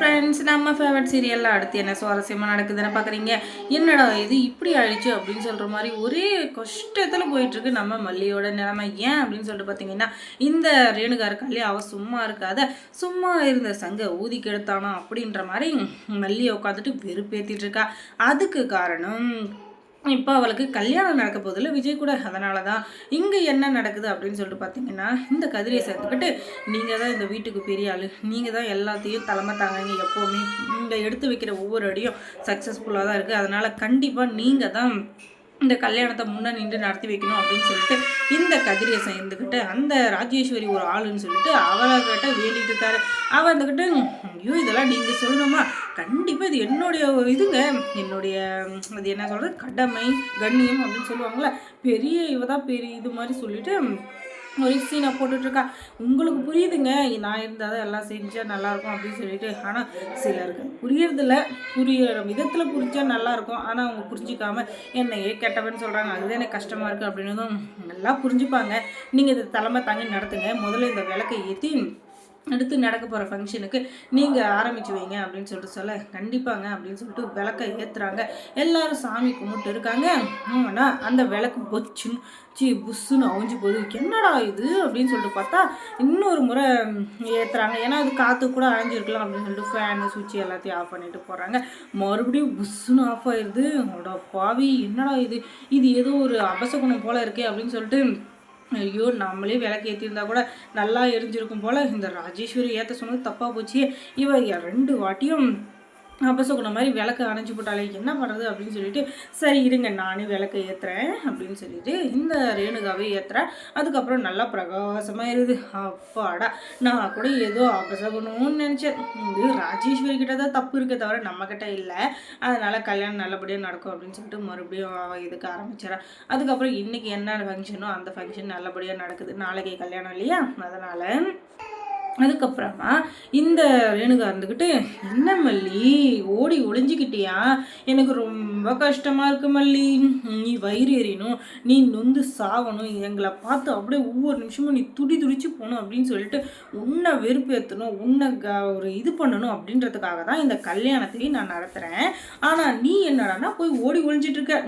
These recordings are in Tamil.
ஃப்ரெண்ட்ஸ் நம்ம ஃபேவரட் சீரியலில் அடுத்து என்ன சுவாரஸ்யமாக நடக்குதுன்னு பார்க்குறீங்க என்னடா இது இப்படி ஆயிடுச்சு அப்படின்னு சொல்கிற மாதிரி ஒரே கஷ்டத்தில் போயிட்டுருக்கு நம்ம மல்லியோட நிலைமை. ஏன் அப்படின்னு சொல்லிட்டு பார்த்தீங்கன்னா இந்த ரேணுகா இருக்கா அவள் சும்மா இருக்காத சும்மா இருந்த சங்க ஊதி கெடுத்தானா அப்படின்ற மாதிரி மல்லியை உட்காந்துட்டு வெறுப்பேற்றிட்டு இருக்கா. அதுக்கு காரணம் இப்போ அவளுக்கு கல்யாணம் நடக்க போதில் விஜய் கூட அதனால தான் இங்கே என்ன நடக்குது அப்படின்னு சொல்லிட்டு பார்த்தீங்கன்னா இந்த கதிரியை சேர்த்துக்கிட்டு நீங்கள் தான் இந்த வீட்டுக்கு பெரிய ஆள். நீங்கள் தான் எல்லாத்தையும் தலைமை தாங்க எப்போவுமே. நீங்கள் எடுத்து வைக்கிற ஒவ்வொரு அடியும் சக்ஸஸ்ஃபுல்லாக தான் இருக்குது அதனால் கண்டிப்பாக நீங்கள் தான் இந்த கல்யாணத்தை முன்னே நின்று நடத்தி வைக்கணும் அப்படின்னு சொல்லிட்டு இந்த கதிரியை சேர்ந்துக்கிட்டு அந்த ராஜேஸ்வரி ஒரு ஆளுன்னு சொல்லிட்டு அவளை கிட்ட வேண்டிட்டு இருக்காரு. அவள் வந்துக்கிட்டு ஐயோ இதெல்லாம் நீங்கள் சொல்லணுமா? கண்டிப்பாக இது என்னுடைய இதுங்க. என்னுடைய அது என்ன சொல்கிறது கடமை கண்ணியம் அப்படின்னு சொல்லுவாங்களே பெரிய இவ தான் பெரிய இது மாதிரி சொல்லிட்டு ஒரு சீனை போட்டுட்ருக்கா உங்களுக்கு புரியுதுங்க நான் இருந்தால் தான் எல்லாம் செஞ்சால் நல்லாயிருக்கும் அப்படின்னு சொல்லிட்டு. ஆனால் சிலருக்கு புரியறதில்ல. புரியிற விதத்தில் புரிஞ்சா நல்லாயிருக்கும். ஆனால் அவங்க புரிஞ்சிக்காமல் என்னையே கெட்டவன்னு சொல்கிறாங்க அதுதான் எனக்கு கஷ்டமாக இருக்குது அப்படின்னதும் நல்லா புரிஞ்சுப்பாங்க. நீங்கள் இந்த தலைமை தாங்கி நடத்துங்க. முதல்ல இந்த விளக்கை ஏற்றி அடுத்து நடக்க போகிற ஃபங்க்ஷனுக்கு நீங்கள் ஆரம்பிச்சு வைங்க அப்படின்னு சொல்லிட்டு சொல்ல கண்டிப்பாங்க அப்படின்னு சொல்லிட்டு விளக்கை ஏற்றுறாங்க எல்லாரும் சாமி கும்பிட்டு இருக்காங்க. ஆனால் அந்த விளக்கு பொச்சுன்னு சி புஷ்ஷுன்னு அவிஞ்சு போகுது என்னடா இது? அப்படின்னு சொல்லிட்டு பார்த்தா இன்னொரு முறை ஏற்றுறாங்க ஏன்னா அது காற்று கூட அணைஞ்சிருக்கலாம் அப்படின்னு சொல்லிட்டு ஃபேனு சுவிட்ச் எல்லாத்தையும் ஆஃப் பண்ணிட்டு போகிறாங்க மறுபடியும் புஷ்ஷுன்னு ஆஃப் ஆயிடுது அவனோட பாவி என்னடா இது? இது ஏதோ ஒரு அபசகுணம் போல் இருக்கே அப்படின்னு சொல்லிட்டு ஐயோ நம்மளே விளக்கு ஏற்றிருந்தா கூட நல்லா எரிஞ்சிருக்கும் போல். இந்த ராஜேஸ்வரி ஏற்ற சொன்னது தப்பாக போச்சு. இவ ரெண்டு வாட்டியும் அபசகுணம் மாதிரி விளக்கு அணைச்சி போட்டாலே என்ன பண்ணுறது அப்படின்னு சொல்லிட்டு சரி இருங்க நானே விளக்கு ஏற்றுறேன் அப்படின்னு சொல்லிட்டு இந்த ரேணுகாவே ஏற்றுறேன் அதுக்கப்புறம் நல்லா பிரகாசமாக இருது அப்பாடா நான் கூட ஏதோ அபசகுணம்னு நினச்சேன். இது ராஜேஸ்வரி கிட்ட தான் தப்பு இருக்க தவிர நம்மக்கிட்ட இல்லை. அதனால் கல்யாணம் நல்லபடியாக நடக்கும் அப்படின்னு சொல்லிட்டு மறுபடியும் இதுக்கு ஆரம்பிச்சிடறேன் அதுக்கப்புறம் இன்றைக்கி என்ன ஃபங்க்ஷனோ அந்த ஃபங்க்ஷன் நல்லபடியாக நடக்குது. நாளைக்கு கல்யாணம் இல்லையா? அதனால் அதுக்கப்புறமா இந்த ரேணுகா இருந்துக்கிட்டு என்ன மல்லி ஓடி ஒளிஞ்சிக்கிட்டியா? எனக்கு ரொம்ப கஷ்டமாக இருக்கு மல்லி. நீ வயிறு எறியணும் நீ நொந்து சாகணும் எங்களை பார்த்து அப்படியே ஒவ்வொரு நிமிஷமும் நீ துடி துடிச்சு போகணும் அப்படின்னு சொல்லிட்டு உன்னை வெறுப்பேற்றணும் உன்னை க ஒரு இது பண்ணணும் அப்படின்றதுக்காக தான் இந்த கல்யாணத்தையும் நான் நடத்துகிறேன் ஆனால் நீ என்னடானா போய் ஓடி ஒழிஞ்சிட்டு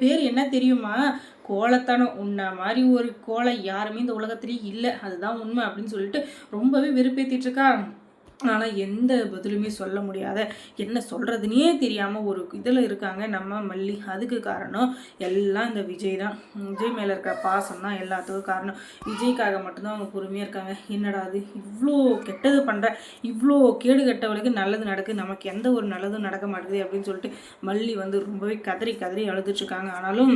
பேர் என்ன தெரியுமா? கோலத்தனம் உன்ன மாதிரி ஒரு கோலை யாருமே இந்த உலகத்துலேயே இல்லை. அதுதான் உண்மை அப்படின்னு சொல்லிட்டு ரொம்பவே வெறுப்பேற்றிட்டுருக்கா ஆனால் எந்த பதிலுமே சொல்ல முடியாத என்ன சொல்கிறதுனே தெரியாமல் ஒரு இதில் இருக்காங்க நம்ம மல்லி. அதுக்கு காரணம் எல்லாம் இந்த விஜய் தான். விஜய் மேலே இருக்கிற பாசம் தான் எல்லாத்துக்கும் காரணம். விஜய்க்காக மட்டும்தான் அவங்க பொறுமையாக இருக்காங்க. என்னடா அது? இவ்வளோ கெட்டது பண்ணுற இவ்வளோ கேடு கெட்டவளுக்கு நல்லது நடக்குது நமக்கு எந்த ஒரு நல்லதும் நடக்க மாட்டேங்குது அப்படின்னு சொல்லிட்டு மல்லி வந்து ரொம்பவே கதறி கதறி அழுதுட்ருக்காங்க ஆனாலும்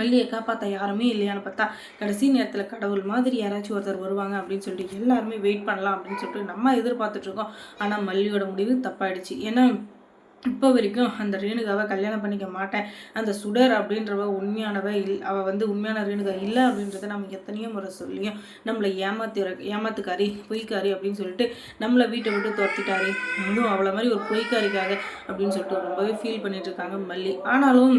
மல்லியை காப்பாற்ற யாருமே இல்லையான்னு பார்த்தா கடைசி நேரத்தில் கடவுள் மாதிரி யாராச்சும் ஒருத்தர் வருவாங்க அப்படின்னு சொல்லிட்டு எல்லாருமே வெயிட் பண்ணலாம் அப்படின்னு சொல்லிட்டு நம்ம எதிர்பார்த்துட்ருக்கோம் ஆனால் மல்லியோட முடிவு தப்பாயிடுச்சு. ஏன்னா இப்போ வரைக்கும் அந்த ரேணுகாவை கல்யாணம் பண்ணிக்க மாட்டேன். அந்த சுடர் அப்படின்றவ உண்மையானவ இல் அவள் வந்து உண்மையான ரேணுகா இல்லை அப்படின்றத நம்ம எத்தனையோ முறை சொல்லியும் நம்மளை ஏமாத்து ஏமாத்துக்காரி பொய்க்காரி அப்படின்னு சொல்லிட்டு நம்மளை வீட்டை விட்டு துரத்திட்டாரு. இன்னும் அவ்வளோ மாதிரி ஒரு பொய்க்காரிக்காக அப்படின்னு சொல்லிட்டு ரொம்பவே ஃபீல் பண்ணிட்டு இருக்காங்க மல்லி. ஆனாலும்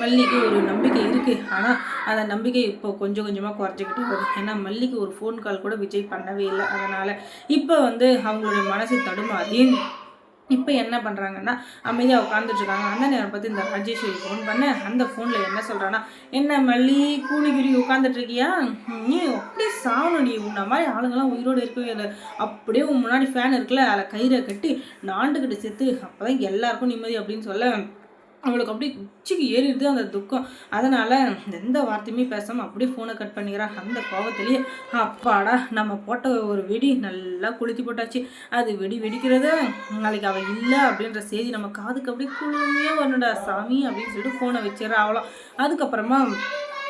மல்லிக்கு ஒரு நம்பிக்கை இருக்குது ஆனால் அந்த நம்பிக்கை இப்போ கொஞ்சம் கொஞ்சமாக குறைஞ்சிக்கிட்டு வருது ஏன்னா மல்லிக்கு ஒரு ஃபோன் கால் கூட விஜய் பண்ணவே இல்லை. அதனால் இப்போ வந்து அவங்களுடைய மனசு தடுமாறி இப்போ என்ன பண்ணுறாங்கன்னா அமைதியாக உட்காந்துட்ருக்காங்க அந்த நேரம் பார்த்து இந்த ராஜேஸ்வரி ஃபோன் பண்ண அந்த ஃபோனில் என்ன சொல்கிறான்னா என்ன மல்லி கூலி கிரி உட்காந்துட்ருக்கியா நீ அப்படியே சாவணும் நீ உன்ன மாதிரி ஆளுங்கள்லாம் உயிரோடு இருக்கவே இல்லை. அப்படியே உன் முன்னாடி ஃபேன் இருக்குல்ல அதில் கயிறை கட்டி நாண்டுக்கிட்டு செத்து அப்போ தான் எல்லாருக்கும் நிம்மதி அப்படின்னு சொல்ல அவளுக்கு அப்படியே உச்சிக்கு ஏறிடுது அந்த துக்கம். அதனால் எந்த வார்த்தையுமே பேசாமல் அப்படியே ஃபோனை கட் பண்ணிக்கிறா. அந்த கோபத்திலேயே அப்பாடா நம்ம போட்ட ஒரு வெடி நல்லா குளுத்தி போட்டாச்சு. அது வெடி வெடிக்கிறது நாளைக்கு அவள் இல்லை அப்படின்ற செய்தி நம்ம காதுக்கு அப்படியே குழுமையாக வரணுடா சாமி அப்படின்னு சொல்லிட்டு ஃபோனை வச்சிடறா அவளாம் அதுக்கப்புறமா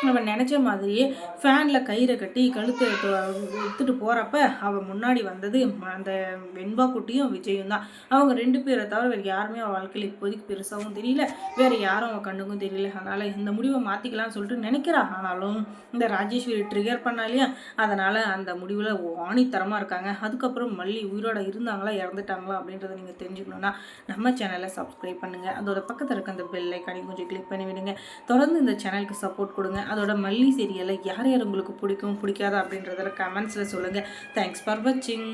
அவன் நினச்ச மாதிரியே ஃபேனில் கயிறை கட்டி கழுத்தை எடுத்துட்டு போகிறப்ப அவள் முன்னாடி வந்தது அந்த வெண்பா குட்டியும் விஜயும் தான். அவங்க ரெண்டு பேரை தவிர வேறு யாருமே அவள் வாழ்க்கையில் இப்போதைக்கு பெருசாகவும் தெரியல. வேறு யாரும் அவன் கண்ணுக்கும் தெரியல. அதனால் இந்த முடிவை மாற்றிக்கலாம்னு சொல்லிட்டு நினைக்கிறா. ஆனாலும் இந்த ராஜேஸ்வரி ட்ரிகர் பண்ணாலையா அதனால் அந்த முடிவில் வாணித்தரமாக இருக்காங்க. அதுக்கப்புறம் மல்லி உயிரோட இருந்தாங்களா? இறந்துட்டாங்களா? அப்படின்றத நீங்கள் தெரிஞ்சுக்கணுன்னா நம்ம சேனலை சப்ஸ்கிரைப் பண்ணுங்கள் அதோட பக்கத்தில் இருக்க அந்த பெல்லை கனி கொஞ்சம் கிளிக் பண்ணி விடுங்க. தொடர்ந்து இந்த சேனலுக்கு சப்போர்ட் கொடுங்க. அதோட மல்லி சீரியலை யார் யார் உங்களுக்கு பிடிக்கும் பிடிக்காதா அப்படின்றதில் கமெண்ட்ஸில் சொல்லுங்கள் தேங்க்ஸ் ஃபார் வாட்சிங்